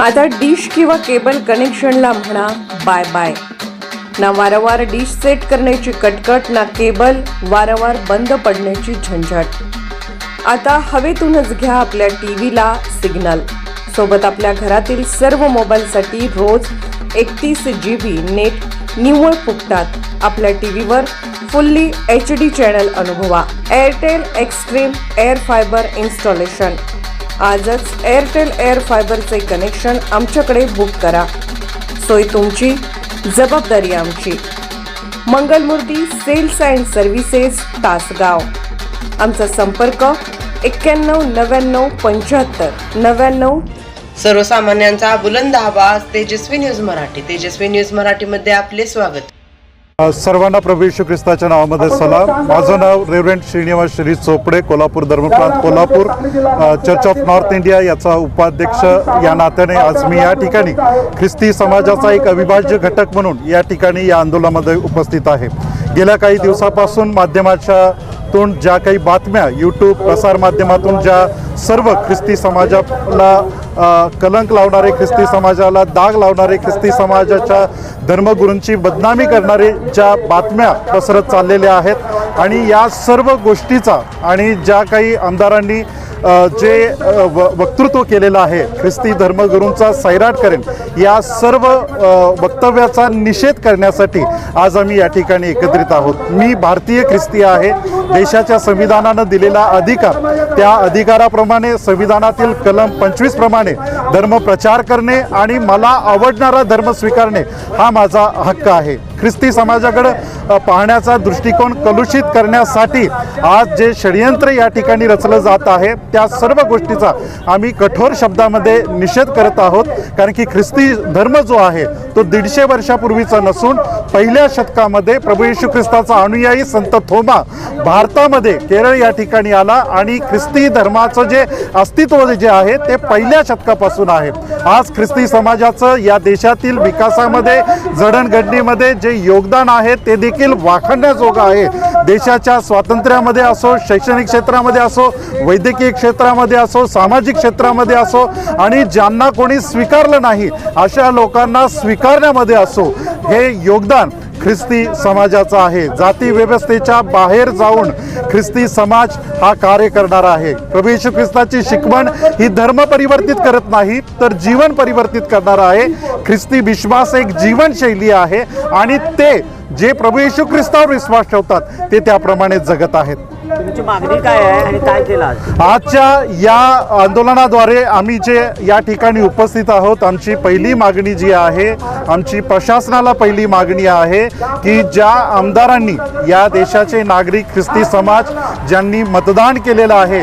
आता डिश किंवा केबल कनेक्शनला म्हणा बाय बाय. ना वारंवार डिश सेट करण्याची कटकट ना केबल वारंवार बंद पडण्याची झंझट. आता हवेतूनच घ्या आपल्या टी व्हीला सिग्नल. सोबत आपल्या घरातील सर्व मोबाईलसाठी रोज एकतीस जी बी नेट निव्वळ फुटतात आपल्या टी व्हीवर फुल्ली एच डी चॅनल अनुभवा. Airtel Xstream Air Fiber installation आजच एअरटेल एअर फायबरचे कनेक्शन आमच्याकडे बुक करा. सोय तुमची जबाबदारी आमची. Mangalmurti sales and services Tasgaon. आमचा संपर्क एक्क्याण्णव नव्याण्णव पंच्याहत्तर नव्याण्णव. सर्वसामान्यांचा बुलंद आवाज तेजस्वी न्यूज मराठी. तेजस्वी न्यूज मराठीमध्ये आपले स्वागत. सर्वांना प्रभू येशू ख्रिस्ताच्या नावामध्ये सलाम. माझं नाव reverend Shrinivas Shri Chopde Kolhapur धर्मप्रांत Kolhapur church of north India याचा उपाध्यक्ष या नात्याने आज मी या ठिकाणी ख्रिस्ती समाजाचा एक अविभाज्य घटक म्हणून या ठिकाणी या आंदोलनामध्ये उपस्थित आहे. गेल्या काही दिवसापासून माध्यमाच्या तून ज्या काही बातम्या यूट्यूब प्रसारमाध्यमातून ज्या सर्व ख्रिस्ती समाजाला कलंक लावणारे ख्रिस्ती समाजाला दाग लावणारे ख्रिस्ती समाजाच्या धर्मगुरूंची बदनामी करणारे ज्या बातम्या पसरत चाललेल्या आहेत आणि या सर्व गोष्टीचा आणि ज्या काही आमदारांनी जे व वक्तृत्व केलेलं आहे ख्रिस्ती धर्मगुरूंचा सैराट करेन या सर्व वक्तव्याचा निषेध करण्यासाठी आज आम्ही या ठिकाणी एकत्रित आहोत. मी भारतीय ख्रिस्ती आहे देशाच्या संविधानानं दिलेला अधिकार त्या अधिकाराप्रमाणे संविधानातील कलम पंचवीस प्रमाणे धर्म प्रचार करणे आणि मला आवडणारा धर्म स्वीकारणे हा माझा हक्क आहे. ख्रिस्ती समाजाकडं पाहण्याचा दृष्टिकोन कलुषित करण्यासाठी आज जे षडयंत्र या ठिकाणी रचलं जात आहे त्या सर्व गोष्टीचा आम्ही कठोर शब्दामध्ये निषेध करत आहोत. कारण की ख्रिस्ती धर्म जो आहे तो दीडशे वर्षापूर्वीचा नसून पहिल्या शतकामध्ये प्रभू येशू ख्रिस्ताचा अनुयायी संत थोमा भारतामध्ये केरळ या ठिकाणी आला आणि ख्रिस्ती धर्माचं जे अस्तित्व जे आहे ते पहिल्या शतकापासून आहे. आज ख्रिस्ती समाजाचं या देशातील विकासामध्ये जडणघडणीमध्ये जे योगदान आहे ते देखील वाखाणण्याजोगं आहे. देशाच्या स्वातंत्र्यामध्ये असो शैक्षणिक क्षेत्रामध्ये असो वैद्यकीय क्षेत्रामध्ये असो सामाजिक क्षेत्रामध्ये असो आणि ज्यांना कोणी स्वीकारलं नाही अशा लोकांना स्वीकारण्यामध्ये असो हे योगदान ख्रिस्ती समाजाचा आहे. जाती व्यवस्थेच्या बाहेर जाऊन ख्रिस्ती समाज हा कार्य करणार आहे. प्रभू येशू ख्रिस्ताची शिकवण ही धर्म परिवर्तित करत नाही तर जीवन परिवर्तित करणार आहे. ख्रिस्ती विश्वास एक जीवनशैली आहे आणि ते जे प्रभू येशू ख्रिस्तावर विश्वास ठेवतात ते त्याप्रमाणे जगत आहेत. तुमची मागणी काय आहे आणि काय केलं आज? आजच्या या आंदोलनाद्वारे आम्ही जे या ठिकाणी उपस्थित आहोत आमची पहिली मागणी जी आहे आमची प्रशासनाला पहिली मागणी आहे की ज्या आमदारांनी या देशाचे नागरिक ख्रिस्ती समाज ज्यांनी मतदान केलेलं आहे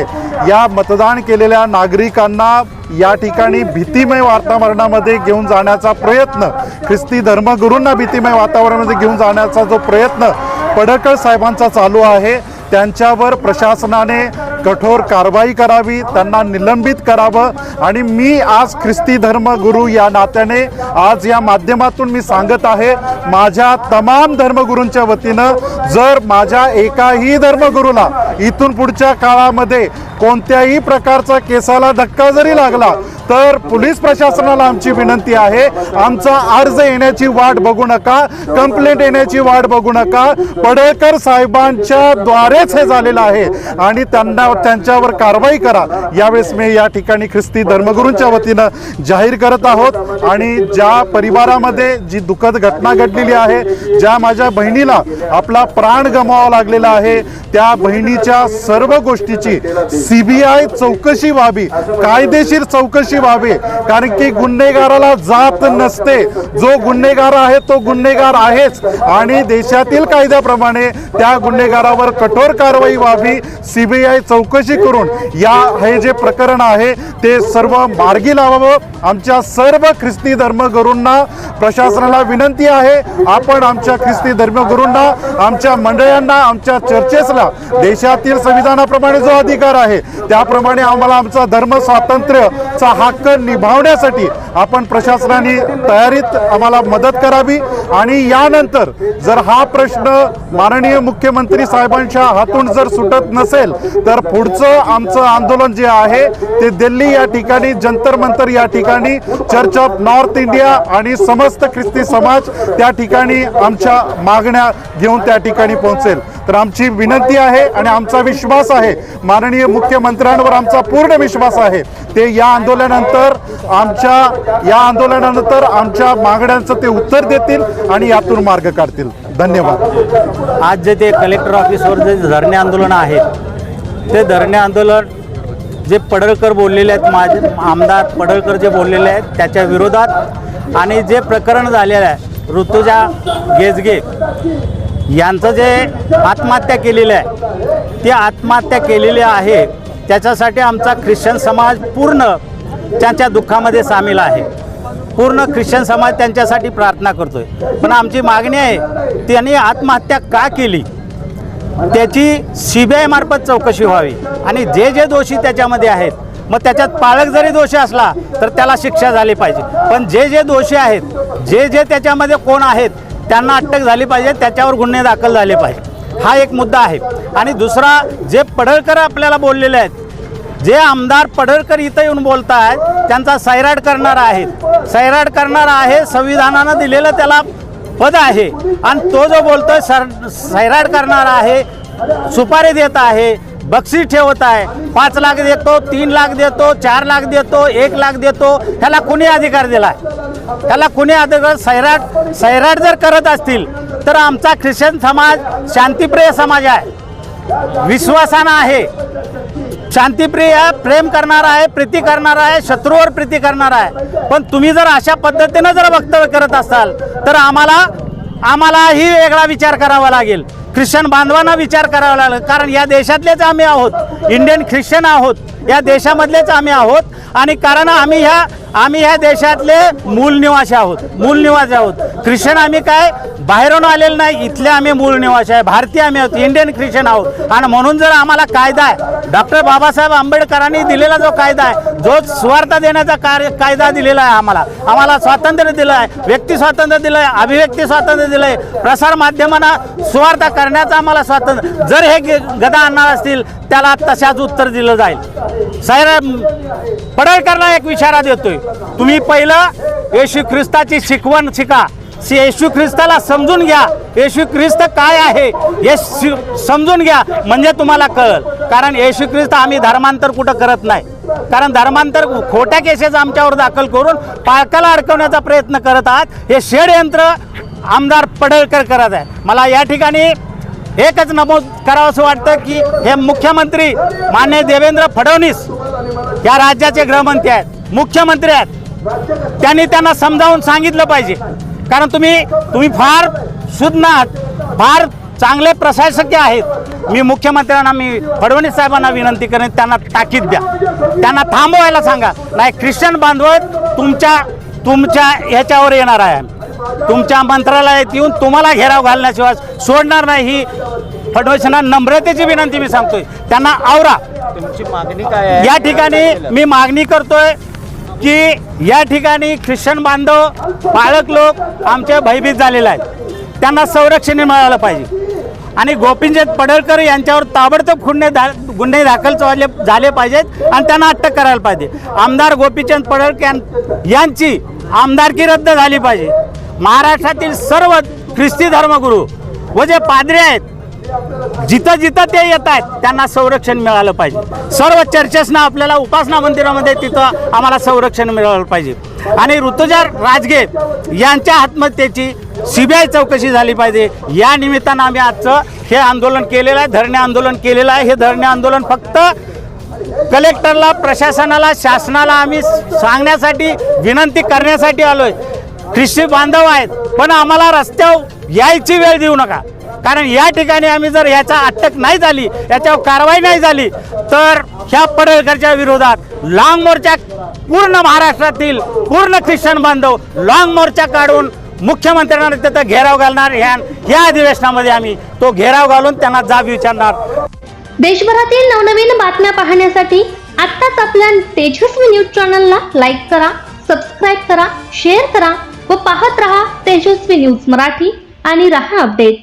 या मतदान केलेल्या नागरिकांना या ठिकाणी भीतीमय वातावरणामध्ये घेऊन जाण्याचा प्रयत्न ख्रिस्ती धर्मगुरूंना भीतीमय वातावरणामध्ये घेऊन जाण्याचा जो प्रयत्न पडळकर साहेबांचा चालू आहे त्यांच्यावर प्रशासनाने कठोर कारवाई करावी त्यांना निलंबित करावं. आणि मी आज ख्रिस्ती धर्मगुरू या नात्याने आज या माध्यमातून मी सांगत आहे माझ्या तमाम धर्मगुरूंच्या वतीनं जर माझ्या एकाही धर्मगुरूला इथून पुढच्या काळामध्ये कोणत्याही प्रकारचा केसाला धक्का जरी लागला तर पोलीस प्रशासनाला आमची विनंती आहे. आमचा अर्ज येण्याची वाट बघू नका. कंप्लेंट येण्याची वाट बघू नका. पडळकर साहेबांच्या द्वारेच हे झालेलं आहे. आणि त्यांना त्यांच्यावर कारवाई करा. यावेळेस मी या ठिकाणी ख्रिस्ती धर्मगुरूंच्या वतीनं जाहीर करत आहोत. आणि ज्या परिवारामध्ये जी दुःखद घटना घडलेली आहे ज्या माझ्या बहिणीला आपला प्राण गमावा लागलेला आहे त्या बहिणीच्या सर्व गोष्टीची सीबीआय चौकशी व्हावी कायदेशीर चौकशी व्हावी. कारण की गुन्हेगाराला जात नसते. जो गुन्हेगार आहे तो गुन्हेगार आहेच. आणि देशातील कायद्याप्रमाणे त्या गुन्हेगारावर कठोर कारवाई व्हावी सीबीआय चौकशी करून. या हे जे प्रकरण आहे ते सर्व मार्गी लावावं. आमच्या सर्व ख्रिस्ती धर्मगुरूंना प्रशासनाला विनंती आहे. आपण आमच्या ख्रिस्ती धर्मगुरूंना आमच्या मंडळांना आमच्या चर्चेसला देशातील संविधानाप्रमाणे जो अधिकार आहे त्याप्रमाणे आम्हाला आमचा धर्म स्वातंत्र्यचा हा हक्क निभावण्यासाठी आपण प्रशासनाने तयारीत आम्हाला मदत करावी. आणि यानंतर जर हा प्रश्न माननीय मुख्यमंत्री साहेबांच्या हातून जर सुटत नसेल तर पुढचं आमचं आंदोलन जे आहे ते दिल्ली या ठिकाणी जंतर मंतर या ठिकाणी चर्च ऑफ नॉर्थ इंडिया आणि समस्त ख्रिस्ती समाज त्या ठिकाणी आमच्या मागण्या घेऊन त्या ठिकाणी पोहोचेल. तर आमची विनंती आहे आणि आमचा विश्वास आहे. माननीय मुख्यमंत्र्यांवर आमचा पूर्ण विश्वास आहे. ते या आंदोलनानंतर आमच्या या आंदोलनानंतर आमच्या मागण्यांचं ते उत्तर देतील आणि यातून मार्ग काढतील. धन्यवाद. आज जे ते कलेक्टर ऑफिसवर जे धरणे आंदोलन आहेत ते धरणे आंदोलन जे पडळकर बोललेले आहेत माझे आमदार पडळकर जे बोललेले आहेत त्याच्या विरोधात आणि जे प्रकरण झालेलं आहे ऋतुजा गेजगे यांचं जे आत्महत्या केलेली आहे ती आत्महत्या केलेली आहे त्याच्यासाठी आमचा ख्रिश्चन समाज पूर्ण त्यांच्या दुःखामध्ये सामील आहे. पूर्ण ख्रिश्चन समाज त्यांच्यासाठी प्रार्थना करतोय. पण आमची मागणी आहे त्यांनी आत्महत्या का केली? त्याची सी बी आयमार्फत चौकशी व्हावी. आणि जे जे दोषी त्याच्यामध्ये आहेत मग त्याच्यात पाळक जरी दोषी असला तर त्याला शिक्षा झाली पाहिजे. पण जे जे दोषी आहेत जे जे त्याच्यामध्ये कोण आहेत त्यांना अटक झाली पाहिजे त्याच्यावर गुन्हे दाखल झाले पाहिजे. हा एक मुद्दा आहे. आणि दुसरा जे पडळकर आपल्याला बोललेले आहेत जे आमदार पडळकर इथं येऊन बोलत आहेत त्यांचा सैराट करणारा आहेत सैराट करणारा आहे संविधानानं दिलेलं त्याला पद आहे. आणि तो जो बोलतोय सर सैराट करणारा आहे सुपारी देत आहे बक्षीस ठेवत आहे. पाच लाख देतो तीन लाख देतो चार लाख देतो एक लाख देतो ह्याला कुणी अधिकार दिला आहे त्याला कुणी अधिकार सैराट सैराट जर करत असतील तर आमचा ख्रिश्चन समाज शांतिप्रिय समाज आहे. विश्वासानं आहे. शांतिप्रिय प्रेम करणार आहे प्रीती करणार आहे शत्रूवर प्रीती करणार आहे. पण तुम्ही जर अशा पद्धतीनं जर वक्तव्य करत असाल तर आम्हाला आम्हालाही वेगळा विचार करावा लागेल. ख्रिश्चन बांधवांना विचार करावा लागेल. कारण या देशातलेच आम्ही आहोत. इंडियन ख्रिश्चन आहोत. या देशामधलेच आम्ही आहोत. आणि कारण आम्ही ह्या आम्ही ह्या देशातले मूल निवासी आहोत. मूल निवासी आहोत. ख्रिश्चन आम्ही काय? बाहेरून आलेलं नाही. इथले आम्ही मूळ निवासी आहे. भारतीय आम्ही आहोत. इंडियन ख्रिश्चन आहोत. आणि म्हणून जर आम्हाला कायदा आहे डॉक्टर बाबासाहेब आंबेडकरांनी दिलेला जो कायदा आहे जो स्वार्थ देण्याचा कार्य कायदा दिलेला आहे आम्हाला आम्हाला स्वातंत्र्य दिलं आहे व्यक्ती स्वातंत्र्य दिलं आहे अभिव्यक्ती स्वातंत्र्य दिलं आहे प्रसार माध्यमांना स्वार्थ करण्याचं आम्हाला स्वातंत्र्य जर हे गदा आणणार असतील त्याला तशाच उत्तर दिलं जाईल. साहेब पडळकरला एक विचारा देतोय. तुम्ही पहिलं येशू ख्रिस्ताची शिकवण शिका. येशू ख्रिस्ताला समजून घ्या. येशू ख्रिस्त काय आहे हे शि- समजून घ्या. म्हणजे तुम्हाला कळल. कारण येशू ख्रिस्त आम्ही धर्मांतर कुठं करत नाही. कारण धर्मांतर खोट्या केसेस आमच्यावर दाखल करून पाळकाला अडकवण्याचा प्रयत्न करत आहात. हे षडयंत्र आमदार पडळकर करत आहे मला या ठिकाणी एकच नमूद करावं असं वाटतं की हे मुख्यमंत्री मान्य देवेंद्र फडणवीस या राज्याचे गृहमंत्री आहेत मुख्यमंत्री आहेत. त्यांनी त्यांना समजावून सांगितलं पाहिजे. कारण तुम्ही तुम्ही फार शुद्ध आहात फार चांगले प्रशासकीय आहेत. मी मुख्यमंत्र्यांना मी फडणवीस साहेबांना विनंती करेन त्यांना ताकीद द्या. त्यांना थांबवायला सांगा. नाही ख्रिश्चन बांधव तुमच्या तुमच्या ह्याच्यावर येणार आहे तुमच्या मंत्रालयात येऊन तुम्हाला घेराव घालण्याशिवाय सोडणार नाही ही फडणवीसांना नम्रतेची विनंती मी सांगतोय. त्यांना आवरा. तुमची मागणी काय आहे? या ठिकाणी मी मागणी करतोय की या ठिकाणी ख्रिश्चन बांधव पाळक लोक आमचे भयभीत झालेले आहेत. त्यांना संरक्षण मिळालं पाहिजे. आणि गोपीचंद पडळकर यांच्यावर ताबडतोब गुन्हे दा गुन्हे दाखल झाले झाले पाहिजेत आणि त्यांना अटक करायला पाहिजे. आमदार गोपीचंद पडळकर यां- यांची आमदारकी रद्द झाली पाहिजे. महाराष्ट्रातील सर्व ख्रिस्ती धर्मगुरू व जे पादरे आहेत जिथं जिथं ते येत आहेत त्यांना संरक्षण मिळालं पाहिजे. सर्व चर्चेसना आपल्याला उपासना मंदिरामध्ये तिथं आम्हाला संरक्षण मिळालं पाहिजे. आणि ऋतुजा राजगे यांच्या आत्महत्येची सीबीआय चौकशी झाली पाहिजे. या निमित्तानं आम्ही आजचं हे आंदोलन केलेलं आहे धरणे आंदोलन केलेलं आहे. हे धरणे आंदोलन फक्त कलेक्टरला प्रशासनाला शासनाला आम्ही सांगण्यासाठी विनंती करण्यासाठी आलोय. ख्रिस्ती बांधव आहेत पण आम्हाला रस्त्यावर यायची वेळ देऊ नका. कारण या ठिकाणी आम्ही जर याचा अटक नाही झाली याच्यावर कारवाई नाही झाली तर ह्या पडळकरच्या विरोधात लाँग मोर्चा पूर्ण महाराष्ट्रातील पूर्ण ख्रिश्चन बांधव लाँग मोर्चा काढून मुख्यमंत्र्यांना त्याचा घेराव घालणार. ह्या या अधिवेशनामध्ये आम्ही तो घेराव घालून त्यांना जाब विचारणार. देशभरातील नवनवीन बातम्या पाहण्यासाठी आत्ताच आपल्या तेजस्वी न्यूज चॅनलला लाईक करा सबस्क्राईब करा शेअर करा व पाहत रहा तेजस्वी न्यूज मराठी आणि रहा अपडेट.